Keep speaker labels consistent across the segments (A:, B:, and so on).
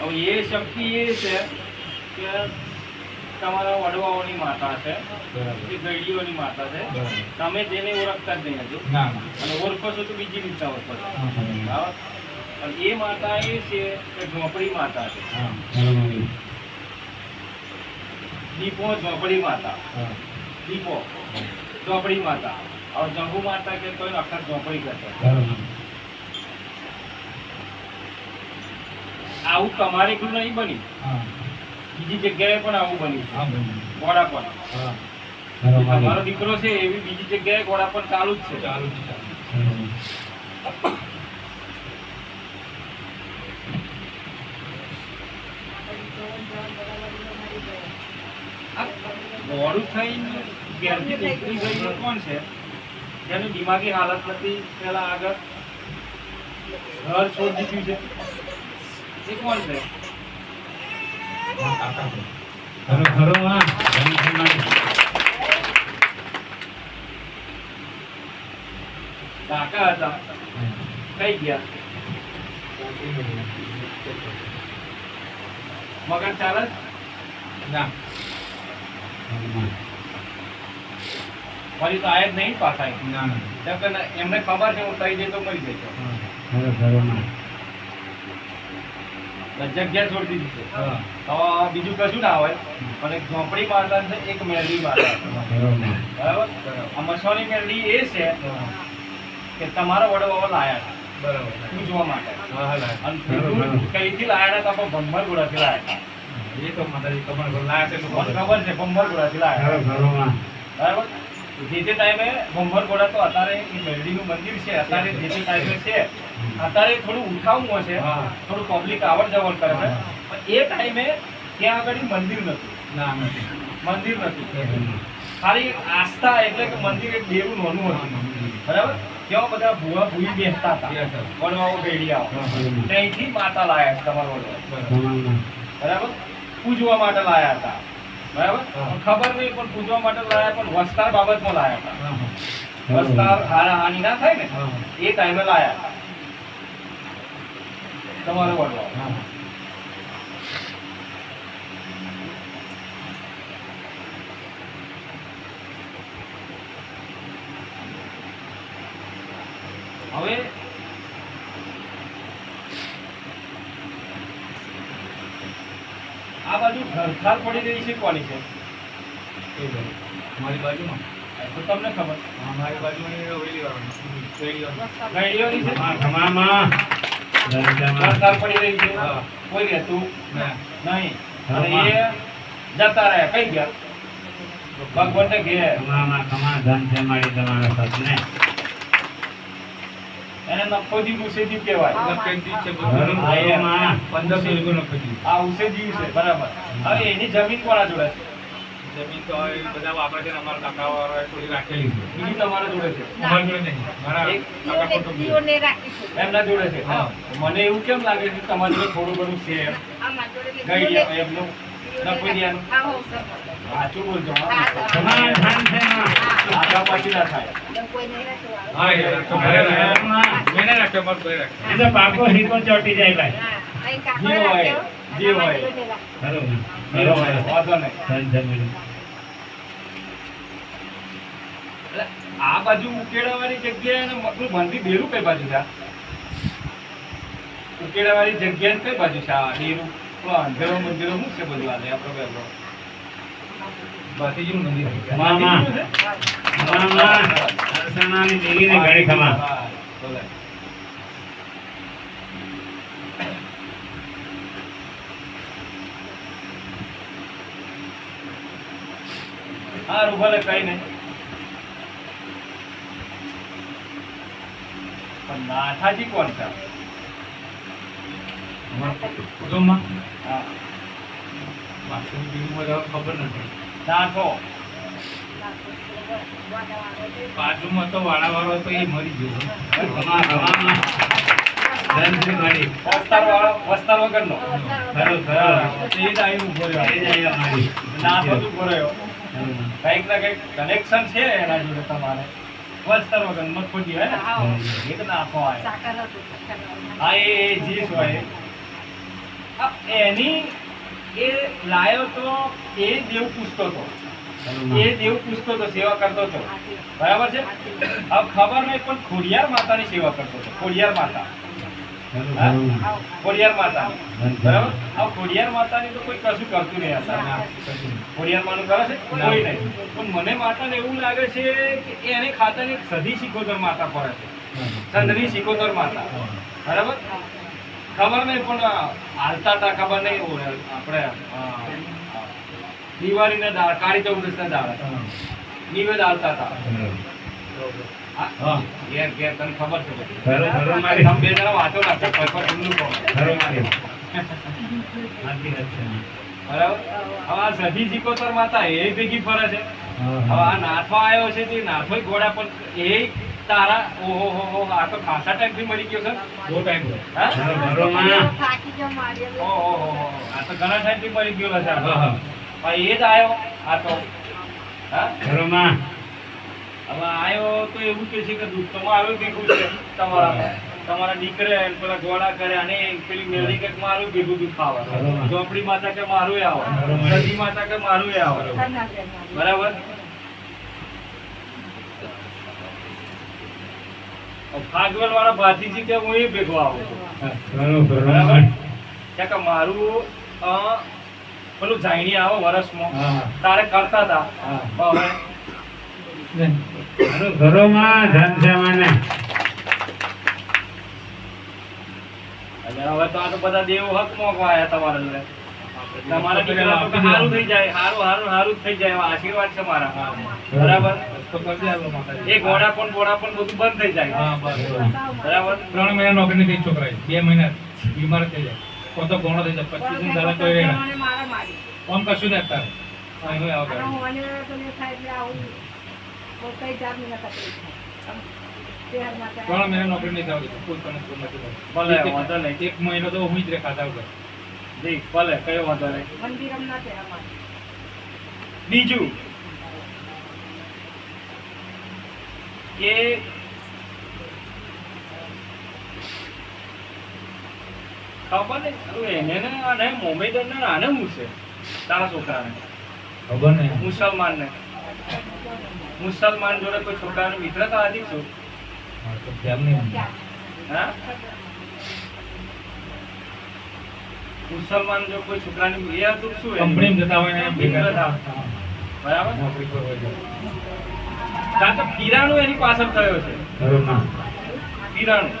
A: હવે એ શક્તિ એ છે કે તમારા વડવાઓની માતા છે
B: બરાબર.
A: ગઈડીઓની માતા છે. તમે તેને ઓળખતા જ નહીં હજુ. અને ઓળખો છો તો બીજી રીતના ઓળખો છો. અને એ માતા એ છે કે ઝોપડી માતા છે. દીપો ઝોપડી માતા. દીપો. ઝોપડી માતા. और જંબુ માતા કે કોઈ અખર ઝોપડી કરશે આવું તમારી ઘર નહીં બની બીજી જગ્યાએ પણ આવું બન્યું
B: ગોળા
A: ઘોડા પણ. તમારો દીકરો છે એવી બીજી જગ્યાએ ઘોડા પણ ચાલુ જ છે.
B: ચાલુ છે, ચાલુ છે. બરાબર.
A: થઈને ઘેરથી નીકળી ગયું કોણ છે? જેની દિમાગી હાલત નથી પેલા આગળ ઘર છોડી દીધું છે. એ કોણ છે
B: મારી.
A: કાકા હતા. કઈ ગયા? ચાલે
B: ના.
A: ફરી તો આયા જ નહીં પાછા
B: ના,
A: એમને ખબર છે હું થઈ જઈ તો મરી જઈશ. જગ્યા છોડી દીધી છે
B: હા,
A: તો બીજું કશું ના હોય પણ એક ઝોપડી માતા છે એક મેરડી માતા. બરાબર આ મસવાની મેરડી એ છે કે તમારા બાબા લાયા હતા
B: બરાબર.
A: પૂજવા માટે. અને. કઈથી લાયા હતા તો ભંભરગુડાથી લાયા
B: એ તો માતાજી કમર લાયા છે
A: હતા
B: ખબર.
A: છે ભંભરગુડાથી લાયા. બરાબર જે તે ટાઈમે ભંભરગુડા તો અત્યારે એ મેલડીનું મંદિર છે અત્યારે જે તે ટાઈમે છે અત્યારે થોડું ઉઠાવવું
B: છે
A: થોડું પબ્લિક આવડ જવડ કરે છે પણ એ ટાઈમે ત્યાં આગળ મંદિર નતું
B: ના.
A: મંદિર નથી. ખાલી આસ્થા એટલે કે મંદિર એક દેવું નોનું હતું. બરાબર? ત્યાં બધા ભૂવા ભૂઈ બેસતા હતા. વડવાઓ ભેડિયાઓ. ત્યાંથી માતા લાયા તમારો.
B: બરાબર?
A: પૂજવા માટે લાયા હતા. બરાબર? ખબર નહીં પણ પૂજવા માટે લાયા પણ વસ્તાર બાબતમાં લાયા હતા. વસ્તાર હાની ના થાય ને એ ટાઈમે લાયા હતા. તમારો વડવા હવે આ બાજુ ઘરખાર પડી રહી છે કોની છે
B: એ ભાઈ. મારી બાજુમાં
A: તો તમને ખબર
B: મારી બાજુમાં એ ઓલી વાળાની.
A: છે
B: ખમામાં. દરગાહમાં.
A: પડી રહી છે. કોઈ રહેતું. નહીં અને એ જતા રહ્યા કઈ ગયા ભગવાનને ઘેર
B: ખમામાં, ખમા, ધન છે મારી તમારા સપને.
A: એને નફોજી ઉસેજી કહેવાય.
B: નફેજી છે બધું.
A: એ.
B: પંદરસો રૂપિયાનો નફોજી
A: આ ઉસેજી છે બરાબર. હવે એની જમીન કોના જોડે છે?
B: જમીન તો બધા વાપરે છે ને કાકા વાળા થોડી રાખેલી છે.
A: બીજી તમારા જોડે છે?
B: અમારા જોડે નહીં. મારા કાકા છે.
A: એમના જોડે છે?
B: હા.
A: મને એવું કેમ લાગે છે કે તમારી જોડે થોડું ઘણું છે એમ? ગઈ એમનું? નફોદિયાનું સાચું બોલજો
C: જાય ભાઈ
A: જે હોય? વાંધો નહીં આ બાજુ ઉકેડાવાની જગ્યાએ અને મકરું મંદિર ડેરું કઈ બાજુ છે? ઉકેડાવાની જગ્યાએ કઈ બાજુ છે આ પેલો અંધેરો મંદિરો શું છે બધું આ આપણો
C: અરસનાની દેવીને ખમા.
A: હા, બોલે. ભલે કઈ નહીં પણ નાથાજી કોણ છે
B: કુટુંબમાં
A: હા
B: બીજું ખબર નથી
A: નાથો
B: બાજુમાં તો તો એ મરી ગયો.
A: વસ્તાર વાળો વસ્તાર વગરનો
C: ખરું, ખરું.
A: એ જ આવીને ઊભો રહ્યો.
C: એ જ અહીંયા મારી.
A: નાથો જ ઊભો રહ્યો. કંઈક ના કંઈક કનેક્શન છે એના જોડે તમારે. વસ્તર વગર મતખોજી હે ને? એક નાખો આવે હા એ જીસ હોય. એની એ લાયો તો એ દેવ પૂછતો હતો. એ દેવ પૂછતો હતો સેવા કરતો હતો. બરાબર છે? હવે ખબર નહીં પણ ખોડિયાર માતાની સેવા કરતો હતો. ખોડિયાર માતા. ખોડિયાર માતા. બરાબર? હવે ખોડિયાર માતાની તો કોઈ કશું કરતું નહીં હતા ખોડિયાર માનું કરે છે? કોઈ નહીં. પણ મને માતાને એવું લાગે છે કે એને ખાતાની સધી સિકોતર માતા પડે છે. સંધની સિકોતર માતા. બરાબર? ખબર નહીં પણ હાલતા હતા ખબર નહીં. હોય આપણે અ, દિવાળીના દાળ કાળી ચૌદસના દાળ નિવેદ હાલતા હતા. હા?
B: હા.
A: ઘેર ઘેર તને ખબર છે બધી.
B: ખરું, ખરું. મારી.
A: તમે બે જણા વાંચો કહો. બરાબર? હવે આ સધી સિકોતર માતા એ ભેગી ફરે છે. હવે આ નાથવા આવ્યો છે તે નાથોય ઘોડા પણ એ તારા ઓહો હો હો આ તો ખાસા ટાઈમથી મળી ગયો છે
B: બહુ ટાઈમ
A: હા?
B: ખરું માં.
D: થાકી જો માર્યો હવે.
A: ઓહો હો હો. આ તો ઘણા ટાઈમથી મળી ગયો છે
B: હા, હા.
A: ભાઈ એ જ આવ્યો આ તો હા
B: ખરું માં.
A: હવે આવ્યો તો એવું કે છે કે દૂધ તો આવ્યો ભેગું છે તમારા તમારા દીકરે પેલા ગોળા કરે અને પેલી મેળી કે મારું ભેગું દૂધ ખાવા
B: બરોબર.
A: માતા કે મારું આવે
B: બરોબર.
A: માતા કે મારું આવે. બરાબર ભાગવલ વાળા ભાતીજી કે હું એ ભેગો આવું છું. બરાબર. કે મારું પેલું જાણી આવો વરસમાં. તારે કરતા હતા હવે
B: ધન
A: તો આ તો બધા દેવ હક મોકવા આયા તમારા જોડે. તમારા દીકરા તો કે થઈ જાય સારું હારું સારું થઈ જાય આશીર્વાદ છે મારા. બરાબર? એ ઘોડા પણ બધું બંધ થઈ જાય.
C: હા,
A: બરાબર?
C: ત્રણ મહિના નોકરી નથી છોકરા બે મહિના બીમાર થઈ જાય. કોણ તો ઘણો થઈ જાય. પચીસ દિન દાડા તો રહે
D: મને મારા મારી.
C: કોણ કશું નહીં અત્યારે? અહીં આવો.
D: અને
C: કરે.
D: હું અને તો ને થાય એટલે આવું. તો કઈ જાતની ના તકલીફ થાય. શહેરમાં ત્યાં
C: ત્રણ મહિના નોકરી નહીં થવા દીધું. કોઈ પણ.
A: ભલે,
C: એક-
A: વાંધો નહીં.
C: એક મહિનો તો હું જ રે ખાતા
A: જી ભલે કયો વાંધો નહીં.
D: મંદિરમ ના
A: બીજું. કે ખબર ને એને ને આને મોમેડન ને આને હું છે? તારા છોકરાને.
C: ખબર ને
A: મુસલમાન ને મુસલમાન જોડે કોઈ છોકરાની મિત્રતા આધી છું?
C: હા, તો ખ્યાલ નહીં?
A: હા? મુસલમાન જો કોઈ છોકરાની એ હતું શું
C: કંપની જતા હોય ને
A: મિત્રતા. બરાબર?
C: નોકરી પર હોય.
A: કાં તો કિરાણું એની પાછળ થયો છે.
B: ખરું માં.
A: પીરાણું.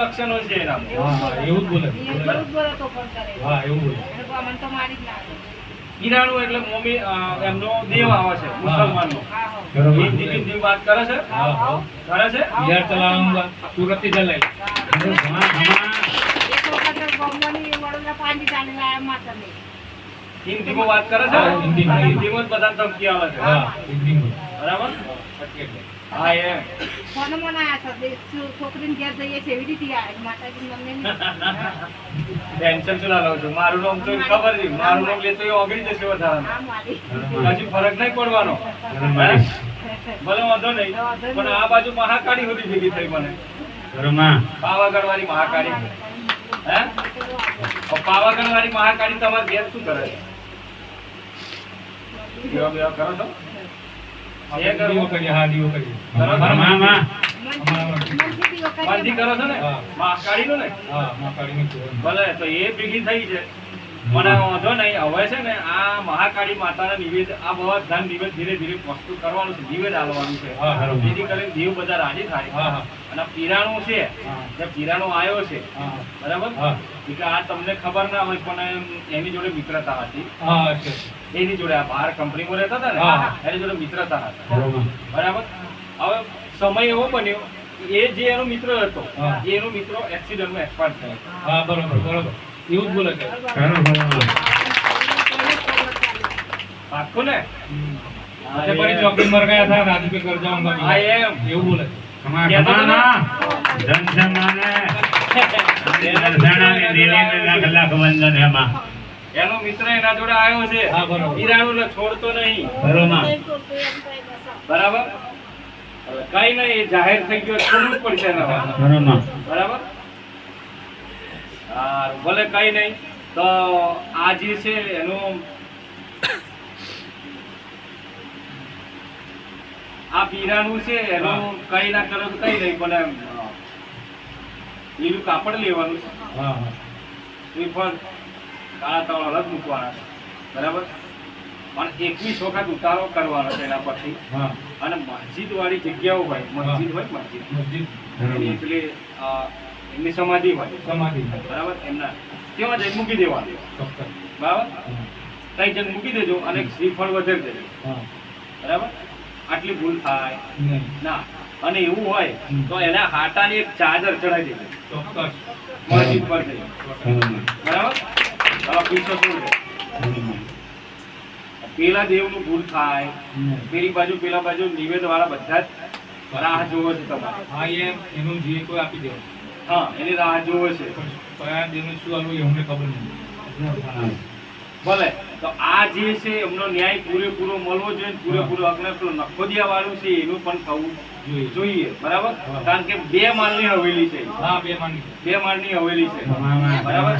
A: લક્ષણો છે એના.
C: એવું જ બોલે.
D: એ એવું જ બોલે તો પણ કરે.
C: હા એવું બોલે.
A: એટલે મોમી એમનો દેવ આવે છે મુસલમાનનો. હિન્દી વાત કરે છે? કરે છે?
C: બિહાર ચલાવવાનું સુરતથી ચલાવી.
D: એક વખત વડોદરા લાયા માતા.
A: હિન્દીમાં વાત કરે છે
C: હિન્દીમાં.
A: બધા ધમકી આવે છે. બરાબર? હા એમ
D: ફોન મને આયા છે. છોકરીને ઘેર જઈએ છે એવી રીતે આયા. માતાજીની મમ્મીને
A: ટેન્શન શું લાવો છો? મારું નામ તો ખબર છે. મારું નામ લેતો એ ઓગળી જશે વધારાનું હજુ ફરક નહીં પડવાનો. ભલે વાંધો નહીં. પણ આ બાજુ મહાકાળી સુધી ભેગી થઈ મને. પાવાગઢ વાળી મહાકાળી. હે? પાવાગઢ વાળી મહાકાળી તમારે ઘેર શું કરે છે? દેવા બેવા કરો છો. મહાકાળી માતાના નિવેદ આ બધા નિવેદ ધીરે ધીરે વસ્તુ કરવાનું છે નિવેદ આવવાનું છે. જેથી કરીને દેવ બધા રાજી થાય.
C: હા હા.
A: અને પીરાણું છે
C: હા.
A: પીરાણું આવ્યો છે
C: હા
A: બરાબર?
C: હા.
A: એટલે આ તમને ખબર ના હોય પણ એની જોડે મિત્રતા હતી.
C: હા છે
A: એની જોડે આ બહાર કંપનીમાં રહેતા હતા ને એની જોડે મિત્રતા હતા. બરાબર. હવે સમય એવો બન્યો એ જે એનો મિત્ર હતો એનો મિત્રો એક્સિડન્ટમાં એક્સપાયર થયો.
C: હા બરોબર બરોબર. એવું જ બોલે છે.
A: પાક્કું ને?
C: ચોકડી પર ગયા હતા રાજુ કે ઘર ગમ્યું.
A: હા, એમ.
C: એવું બોલે
A: ને?
B: લાખ લાખ વંદન એમાં.
A: એનો મિત્ર એના જોડે આવ્યો છે.
C: હા,
A: હીરાણું ને છોડતો નહીં. બરાબર. કઈ નહીં એ જાહેર થઈ ગયો છોડવું પડશે એના. બરાબર. ભલે કઈ નહીં તો આ જે છે એનું આ પીરાનું છે એનું કઈ ના કરો કઈ નહીં પણ લીલું કાપડ લેવાનું છે.
C: હા હા.
A: શ્રીફળ કાળા તળ અલગ મૂકવાના છે. બરાબર? પણ એકવીસ વખત ઉતારો કરવાનો છે એના
C: પછી
A: અને મસ્જિદ વાળી જગ્યાઓ હોય મસ્જિદ હોય મસ્જિદ. અ, એમની સમાધિ હોય.
C: સમાધિ
A: બરાબર? એમના તેમાં જઈને મૂકી દેવાની બરાબર? ત્યાં જઈને મૂકી દેજો અને શ્રીફળ વધારી દેજો. બરાબર? આટલી ભૂલ થાય. ના. અને એવું હોય તો એના હાટાની એક ચાદર ચડાવી દેજો.
C: ચોક્કસ.
A: મસ્જિદ પર
B: જઈ
A: બરાબર? પેલા દેવનું ભૂલ થાય પેલી બાજુ પેલા બાજુ નિવેદ વાળા બધા જ રાહ જોવે છે તમારે.
C: હા એનું જે કોઈ આપી દેવું
A: હા એની રાહ જોવે છે.
C: કયા દેવનું શું આવ્યું એ અમને ખબર નથી.
A: ભલે તો આ જે છે એમનો ન્યાય પૂરેપૂરો મળવો જોઈએ પૂરેપૂરો આપણે પેલું નખોદિયા વાળું છે એનું પણ થવું
C: જોઈએ.
A: જોઈએ બરાબર? કારણ કે બે માળની હવેલી છે.
C: હા બે માળની.
A: બે માળની હવેલી છે. બરાબર?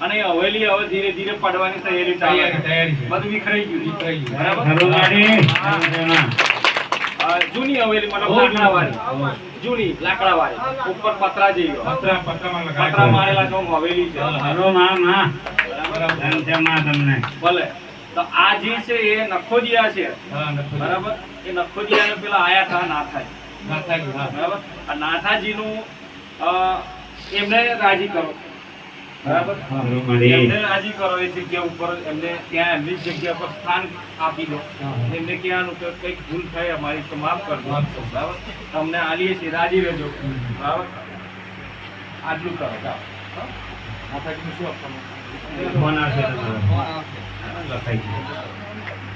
A: અને એ હવેલી હવે ધીરે ધીરે પડવાની તૈયારી
C: તૈયારી
A: બધું વિખરાઈ ગયું
C: વિખરાઈ ગયું.
A: જૂની હવેલી મતલબ
C: બહુ
A: લાકડા
C: જૂની.
A: વાળી જૂની લાકડા વાળી ઉપર પતરા જેવી.
C: પતરા
A: મારેલા જો હવેલી છે.
C: હા.
B: હનુમાન હા
A: બરાબર?
B: માં તમને.
A: ભલે. તો આ જે છે એ નખોદિયા છે. બરાબર? એ નખોદિયાને પેલા આયા હતા નાથાજી
C: ના થાય હા.
A: બરાબર? આ નાથાજીનું અ, એમને રાજી કરો. બરાબર? રાજી કરો એ. જગ્યા ઉપર એમને ત્યાં એમની જગ્યા પર સ્થાન આપી દો. એમને કહેવાનું કે કંઈક ભૂલ થાય અમારી તો માફ કરજો. બરાબર? તમને આલીએ છીએ રાજી રહેજો. બરાબર? આટલું કરો.
C: માતાજીનું શું આપવાનું?
B: લખાઈ